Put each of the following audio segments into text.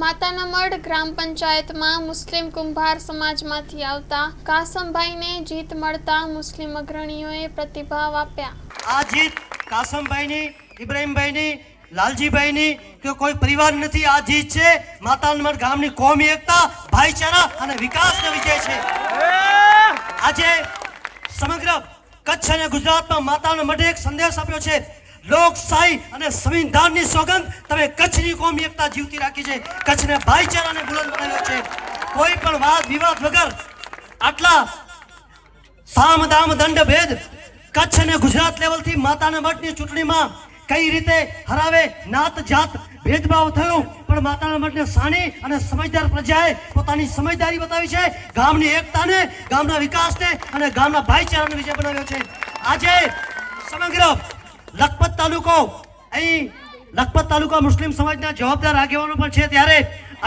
માતાના મઢ ગ્રામ પંચાયતમાં મુસ્લિમ કુંભાર સમાજમાંથી આવતા કાસમભાઈને જીત મળતા મુસ્લિમ અગ્રણીઓએ પ્રતિભાવ આપ્યા. આ જીત કાસમભાઈની, ઇબ્રાહીમભાઈની, લાલજીભાઈની, કે કોઈ પરિવાર નથી, આ જીત છે માતાનમઢ ગામની કોમી એકતા, ભાઈચારા અને વિકાસનો વિજય છે. આજે સમગ્ર કચ્છ અને ગુજરાતમાં માતાના મઢે એક સંદેશ આપ્યો છે. લોકશાહી અને સંવિધાનની સોગંદ. તમે કચ્છની કોમી એકતા જીવતી રાખી છે. કચ્છને ભાઈચારાને બુલંદ બનાવ્યો છે. કોઈ પણ વાદ વિવાદ વગર આટલા સામ દામ દંડ ભેદ કચ્છ અને ગુજરાત લેવલથી માતાના મઠની ચૂંટણીમાં કઈ રીતે હરાવે? નાત જાત ભેદભાવ થયો. પણ માતાના મઠને સાણી અને સમજદાર પ્રજાએ પોતાની સમજદારી બતાવી છે. ગામની એકતાને, ગામના વિકાસને અને ગામના ભાઈચારાને વિજય બનાવ્યો છે. આજે તાલુકો. અહીં લખપત તાલુકા મુસ્લિમ સમાજના જવાબદાર આગેવાનો પણ છે. ત્યારે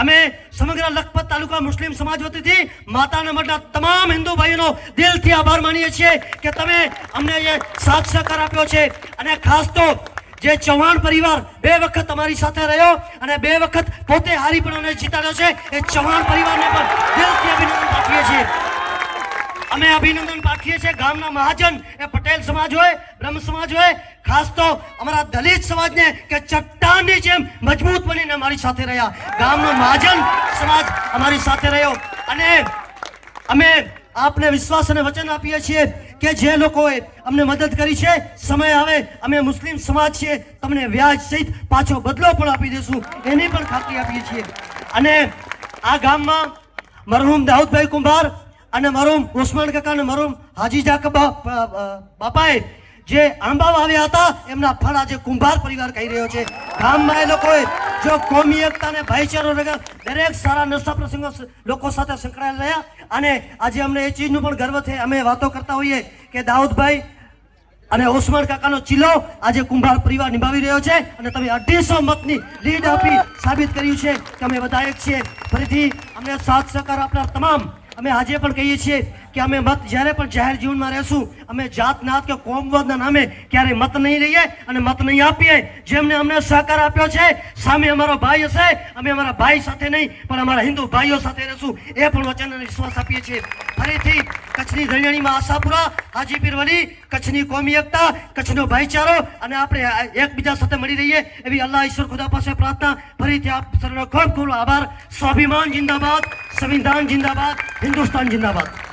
અમે સમગ્ર લખપત તાલુકા મુસ્લિમ સમાજ વતીથી માતાના મઢના તમામ હિન્દુ ભાઈઓનો દિલથી આભાર માનીએ છીએ કે તમે અમને એ સાથ સહકાર આપ્યો છે. અને ખાસ તો જે ચૌહાણ પરિવાર બે વખત અમારી સાથે રહ્યો અને બે વખત પોતે હારી પણ અમને જીતાડ્યો છે. એ ચૌહાણ પરિવારને પણ દિલથી અભિનંદન પાઠવીએ છીએ. અમે અભિનંદન પાઠવીએ છીએ ગામના મહાજન. એ પટેલ સમાજ હોય, બ્રહ્મ સમાજ હોય, ખાસ તો અમારા દલિત સમાજને કે ચટ્ટાનની જેમ મજબૂત બનીને અમારી સાથે રહ્યા. ગામનો મહાજન સમાજ અમારી સાથે રહ્યો. અને અમે આપને વિશ્વાસ અને વચન આપીએ છીએ કે જે લોકોએ અમને મદદ કરી છે, સમય આવે, અમે મુસ્લિમ સમાજ છીએ, તમને વ્યાજ સહિત પાછો બદલો પણ આપી દઈશું એની પણ ખાતરી આપીએ છીએ. અને આ ગામમાં મરહુમ દાઉદભાઈ કુંભાર અને મરહુમ ઉસ્માન કાકા અને મરહુમ હાજી બા- બાપાએ જે આંબા વાવ્યા હતા, એમના ફળ આજે કુંભાર પરિવાર કહી રહ્યો છે. ગામમાં એ લોકોએ જો કોમી એકતા અને ભાઈચારો વગર દરેક સારા નશા પ્રસંગો લોકો સાથે સંકળાયેલા રહ્યા. અને આજે અમને એ ચીજનું પણ ગર્વ છે. અમે વાતો કરતા હોઈએ કે દાઉદભાઈ અને ઓસમાન કાકાનો ચિલ્લો આજે કુંભાર પરિવાર નિભાવી રહ્યો છે. અને તમે અઢીસો મતની લીડ આપી સાબિત કર્યું છે કે અમે બધા એક છીએ. ફરીથી અમને સાથ સહકાર આપનાર તમામ અમે આજે પણ કહીએ છીએ કે અમે મત જ્યારે પણ જાહેર જીવનમાં રહેશું, અમે જાત નાત કે કોમવાદના નામે ક્યારેય મત નહીં લઈએ અને મત નહીં આપીએ. જેમને અમને સહકાર આપ્યો છે, સામે અમારો ભાઈ હશે, અમે અમારા ભાઈ સાથે નહીં, પણ અમારા હિન્દુ ભાઈઓ સાથે રહેશું. એ પણ વચન અને વિશ્વાસ આપીએ છીએ. ફરીથી કચ્છની ધણિયાણીમાં આશાપુરા, હાજીપીર વલી, કચ્છની કોમી એકતા, કચ્છનો ભાઈચારો અને આપણે એકબીજા સાથે મળી રહીએ એવી અલ્લાહ ઈશ્વર ખુદા પાસે પ્રાર્થના. ફરીથી આપ સર્વનો ખૂબ ખૂબ આભાર. સ્વાભિમાન જિંદાબાદ, સંવિધાન જિંદાબાદ, હિન્દુસ્તાન જિંદાબાદ.